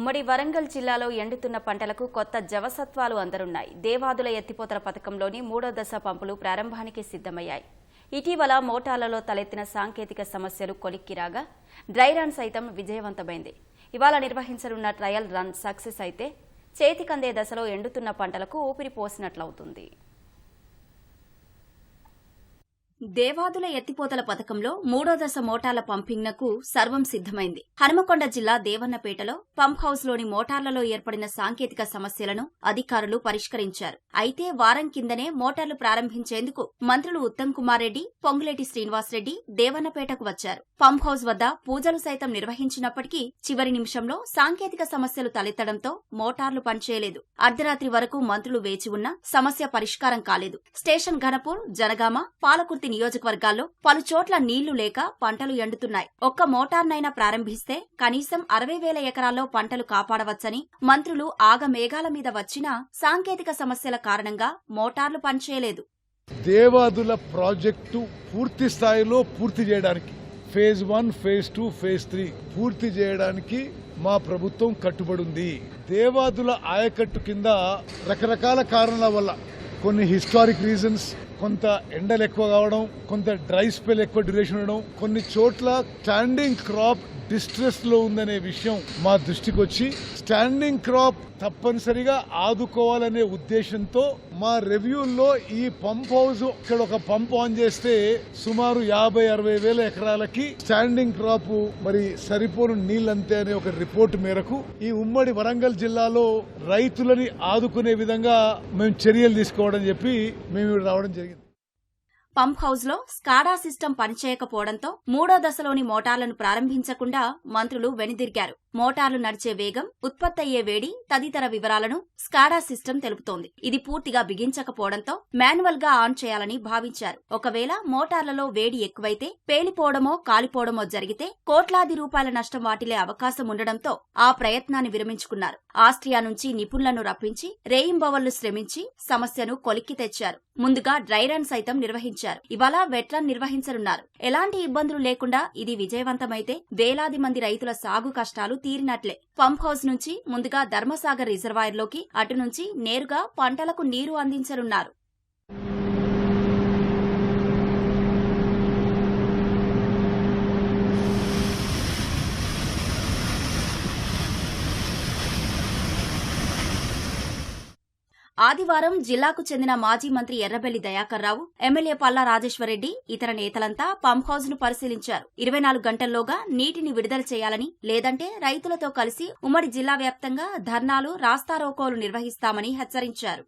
ఉమ్మడి వరంగల్ జిల్లాలో ఎండుతున్న పంటలకు కొత్త జవసత్వాలు అందరున్నాయి దేవాదుల ఎత్తిపోతల పథకంలోని మూడో దశ పంపులు ప్రారంభానికి సిద్ధమయ్యాయి. ఇటీవల మోటార్లలో తలెత్తిన సాంకేతిక సమస్యలు కొలిక్కిరాగా డ్రై రన్ సైతం విజయవంతమైంది. ఇవాళ నిర్వహించనున్న ట్రయల్ రన్ సక్సెస్ అయితే చేతికందే దశలో ఎండుతున్న పంటలకు ఊపిరి పోసినట్లవుతుంది. దేవాదుల ఎత్తిపోతల పథకంలో మూడో దశ మోటార్ల పంపింగ్నకు సర్వం సిద్ధమైంది. హనుమకొండ జిల్లా దేవన్నపేటలో పంప్ హౌస్లోని మోటార్లలో ఏర్పడిన సాంకేతిక సమస్యలను అధికారులు పరిష్కరించారు. అయితే వారం కిందనే మోటార్లు ప్రారంభించేందుకు మంత్రులు ఉత్తమ్ కుమార్ రెడ్డి పొంగులేటి శ్రీనివాసరెడ్డి దేవన్నపేటకు వచ్చారు. పంప్ హౌస్ వద్ద పూజలు సైతం నిర్వహించినప్పటికీ చివరి నిమిషంలో సాంకేతిక సమస్యలు తలెత్తడంతో మోటార్లు పనిచేయలేదు. అర్ధరాత్రి వరకు మంత్రులు వేచి ఉన్నా సమస్య పరిష్కారం కాలేదు. స్టేషన్ ఘనపూర్ జనగామ పాలకుర్తి నియోజకవర్గాల్లో పలుచోట్ల నీళ్ళు లేక పంటలు ఎండుతున్నాయి. ఒక్క మోటార్నైనా ప్రారంభిస్తే కనీసం అరవై వేల ఎకరాల్లో పంటలు కాపాడవచ్చని మంత్రులు ఆగమేఘాల మీద వచ్చినా సాంకేతిక సమస్యల కారణంగా మోటార్లు పనిచేయలేదు. దేవాదుల ప్రాజెక్టు పూర్తి స్థాయిలో పూర్తి చేయడానికి phase one phase two phase three పూర్తి చేయడానికి మా ప్రభుత్వం కట్టుబడి ఉంది దేవాదుల ఆయకట్టు కింద రకరకాల కారణాల వల్ల కొన్ని హిస్టారిక్ రీజన్స్ కొంత ఎండలు ఎక్కువ కావడం కొంత డ్రై స్పెల్ ఎక్కువ డ్యూరేషన్ ఉండడం కొన్ని చోట్ల స్టాండింగ్ క్రాప్ డిస్ట్రెస్లో ఉందనే విషయం మా దృష్టికి వచ్చి స్టాండింగ్ క్రాప్ తప్పనిసరిగా ఆదుకోవాలనే ఉద్దేశంతో మా రివ్యూల్లో ఈ పంప్ హౌస్ ఇక్కడ ఒక పంప్ ఆన్ చేస్తే సుమారు యాభై అరవై వేల ఎకరాలకి స్టాండింగ్ క్రాప్ మరి సరిపోను నీళ్ళంతే అనే ఒక రిపోర్ట్ మేరకు ఈ ఉమ్మడి వరంగల్ జిల్లాలో రైతులని ఆదుకునే విధంగా మేము చర్యలు తీసుకోవడం చెప్పి మేము రావడం జరిగింది. పంప్ హౌస్లో స్కాడా సిస్టమ్ పనిచేయకపోవడంతో మూడో దశలోని మోటార్లను ప్రారంభించకుండా మంత్రులు వెనుదిరిగారు. మోటార్లు నడిచే వేగం ఉత్పత్తయ్యే వేడి తదితర వివరాలను స్కాడా సిస్టమ్ తెలుపుతోంది. ఇది పూర్తిగా బిగించకపోవడంతో మాన్యువల్గా ఆన్ చేయాలని భావించారు. ఒకవేళ మోటార్లలో వేడి ఎక్కువైతే పేలిపోవడమో కాలిపోవడమో జరిగితే కోట్లాది రూపాయల నష్టం వాటిల్లే అవకాశం ఉండడంతో ఆ ప్రయత్నాన్ని విరమించుకున్నారు. ఆస్ట్రియా నుంచి నిపుణులను రప్పించి రేయింబవళ్ళు శ్రమించి సమస్యను కొలిక్కి తెచ్చారు. ముందుగా డ్రై రన్ సైతం నిర్వహించారు. ఇవాళ వెట్లను నిర్వహించనున్నారు. ఎలాంటి ఇబ్బందులు లేకుండా ఇది విజయవంతమైతే వేలాది మంది రైతుల సాగు కష్టాలు తీరినట్లే. పంప్ హౌస్ నుంచి ముందుగా ధర్మసాగర్ రిజర్వాయర్లోకి అటు నుంచి నేరుగా పంటలకు నీరు అందించనున్నారు. ఆదివారం జిల్లాకు చెందిన మాజీ మంత్రి ఎర్రబెల్లి దయాకర్ రావు ఎమ్మెల్యే పల్లా రాజేశ్వరరెడ్డి ఇతర నేతలంతా పంప్ హౌస్ను పరిశీలించారు. ఇరవై నాలుగు గంటల్లోగా నీటిని విడుదల చేయాలని లేదంటే రైతులతో కలిసి ఉమ్మడి జిల్లా వ్యాప్తంగా ధర్నాలు రాస్తారోకోలు నిర్వహిస్తామని హెచ్చరించారు.